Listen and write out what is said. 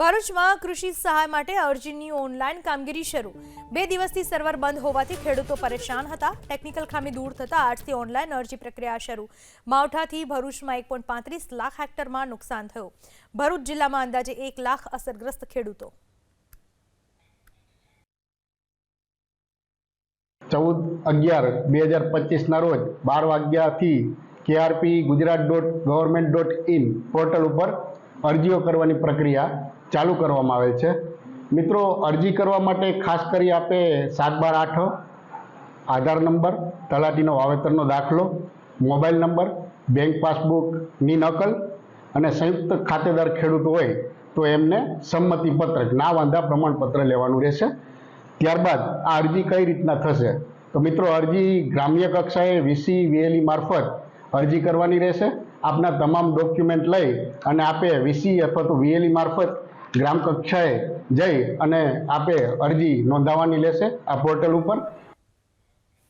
ભરૂચમાં કૃષિ સહાય માટે અરજીની ઓનલાઈન કામગીરી શરૂ. બે દિવસથી સર્વર બંધ હોવાથી ખેડૂતો પરેશાન હતા. ટેકનિકલ ખામી દૂર થતાં આજથી ઓનલાઈન અરજી પ્રક્રિયા શરૂ. માવઠાથી ભરૂચમાં એક પોઈન્ટ પાંત્રીસ લાખ હેક્ટરમાં નુકસાન થયું. ભરૂચ જિલ્લામાં અંદાજે એક લાખ અસરગ્રસ્ત ખેડૂતો. ચૌદ અગિયાર બે હજાર પચીસના રોજ બાર વાગ્યાથી KRP Gujarat dot government dot in portal ઉપર અરજીઓ કરવાની પ્રક્રિયા ચાલુ કરવામાં આવેલ છે. મિત્રો, અરજી કરવા માટે ખાસ કરી આપે સાત બાર આઠ, આધાર નંબર, તલાટીનો વાવેતરનો દાખલો, મોબાઈલ નંબર, બેંક પાસબુકની નકલ અને સંયુક્ત ખાતેદાર ખેડૂત હોય તો એમને સંમતિપત્રક ના વાંધા પ્રમાણપત્ર લેવાનું રહેશે. ત્યારબાદ આ અરજી કઈ રીતના થશે? તો મિત્રો, અરજી ગ્રામ્ય કક્ષાએ વીસી વીએલઈ મારફત અરજી કરવાની રહેશે. આપના તમામ ડોક્યુમેન્ટ લઈ અને આપે વીસી અથવા તો વીએલઈ મારફત ગ્રામ કક્ષાએ જઈ અને આપે અરજી નોંધાવવાની લેશે આ પોર્ટલ ઉપર.